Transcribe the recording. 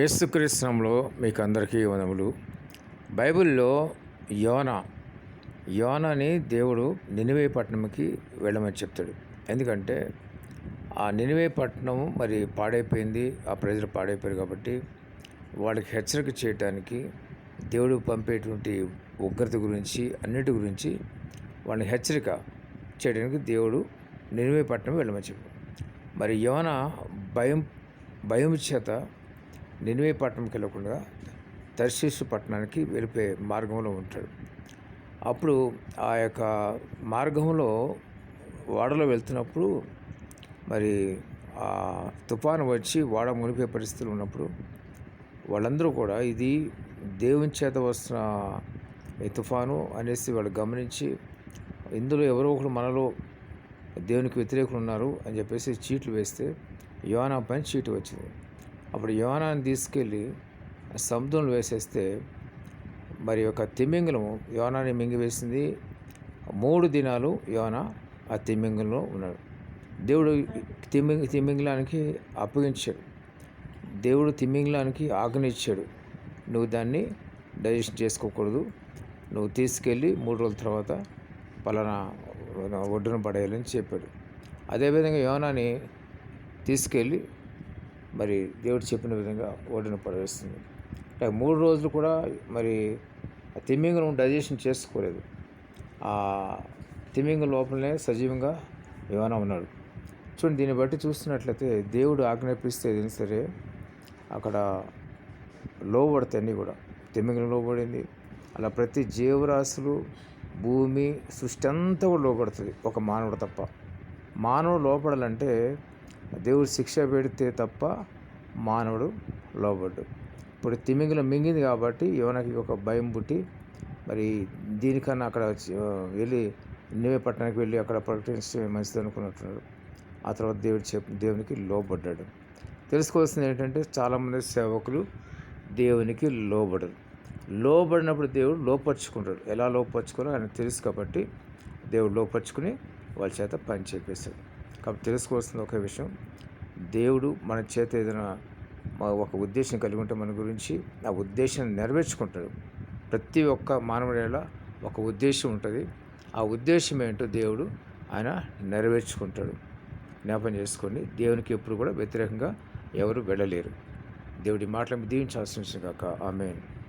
యేసుక్రీస్తునంలో మీకు అందరికీ వనములు బైబిల్లో యోన యోనని దేవుడు నినివే పట్టణంకి వెళ్ళమని చెప్తాడు. ఎందుకంటే ఆ నినివే పట్టణం మరి పాడైపోయింది ఆ ప్రజలు పాడైపోయారు కాబట్టి వాళ్ళకి హెచ్చరిక చేయటానికి దేవుడు పంపేటువంటి ఉగ్రత గురించి అన్నిటి గురించి వాళ్ళని హెచ్చరిక చేయడానికి దేవుడు నినివే పట్టణం వెళ్ళమని చెప్పాడు. మరి యోన భయం భయం చేత నినివే పట్టణంకి వెళ్ళకుండా తర్శీసు పట్టణానికి వెళ్ళిపోయే మార్గంలో ఉంటాడు. అప్పుడు ఆ యొక్క మార్గంలో వాడలో వెళ్తున్నప్పుడు మరి ఆ తుఫాను వచ్చి వాడ మునిపే పరిస్థితులు ఉన్నప్పుడు వాళ్ళందరూ కూడా ఇది దేవుని చేత వస్తున్న ఈ తుఫాను అనేసి వాళ్ళు గమనించి ఇందులో ఎవరో ఒకరు మనలో దేవునికి వ్యతిరేకులు ఉన్నారు అని చెప్పేసి చీట్లు వేస్తే యోనా పైన చీటు వచ్చింది. అప్పుడు యోనాన్ని తీసుకెళ్ళి సముద్రంలో వేసేస్తే మరి యొక్క తిమింగలం యోనాన్ని మింగివేసింది మూడు దినాలు యోన ఆ తిమింగంలో ఉన్నాడు. దేవుడు తిమింగ తిమింగలానికి అప్పగించాడు. దేవుడు తిమింగలానికి ఆజ్ఞ నువ్వు దాన్ని డైజెషన్ చేసుకోకూడదు. నువ్వు తీసుకెళ్ళి మూడు రోజుల తర్వాత పలానా ఒడ్డున పడేయాలని చెప్పాడు. అదేవిధంగా యోనాని తీసుకెళ్ళి మరి దేవుడు చెప్పిన విధంగా ఒడ్డున పడవేస్తుంది. మూడు రోజులు కూడా మరి తిమ్మింగం డైజెషన్ చేసుకోలేదు. ఆ తిమ్మింగ లోపలనే సజీవంగా యోనా ఉన్నాడు. చూడండి దీన్ని బట్టి చూస్తున్నట్లయితే దేవుడు ఆజ్ఞాపిస్తే ఏదైనా సరే అక్కడ లోబడతాయి అన్నీ కూడా. తిమ్మింగం లోబడింది. అలా ప్రతి జీవరాశులు భూమి సృష్టి అంతా కూడా లోపడుతుంది ఒక మానవుడు తప్ప. మానవుడు లోపడాలంటే దేవుడు శిక్ష పెడితే తప్ప మానవుడు లోబడ్డు. ఇప్పుడు తిమింగిలం మింగింది కాబట్టి యువనకి ఒక భయం పుట్టి మరి దీనికన్నా అక్కడ వెళ్ళి నివే పట్టణానికి వెళ్ళి అక్కడ ప్రకటించడం మంచిది అనుకున్నట్టున్నాడు. ఆ తర్వాత దేవుడు చెప్ దేవునికి లోబడ్డాడు. తెలుసుకోవాల్సింది ఏంటంటే చాలామంది సేవకులు దేవునికి లోబడరు. లోబడినప్పుడు దేవుడు లోపరుచుకుంటాడు. ఎలా లోపరుచుకోవాలో ఆయన తెలుసు కాబట్టి దేవుడు లోపరుచుకుని వాళ్ళ చేత పని చేపేశాడు కాబట్టి తెలుసుకోవాల్సిన ఒక విషయం. దేవుడు మన చేత ఏదైనా ఒక ఉద్దేశం కలిగి ఉంటే మన గురించి ఆ ఉద్దేశాన్ని నెరవేర్చుకుంటాడు. ప్రతి ఒక్క మానవుడేలా ఒక ఉద్దేశం ఉంటుంది. ఆ ఉద్దేశం ఏంటో దేవుడు ఆయన నెరవేర్చుకుంటాడు. జ్ఞాపం చేసుకొని దేవునికి ఎప్పుడు కూడా వ్యతిరేకంగా ఎవరు వెళ్ళలేరు. దేవుడి మాటలను దీవించాల్సిన కాక ఆమెను.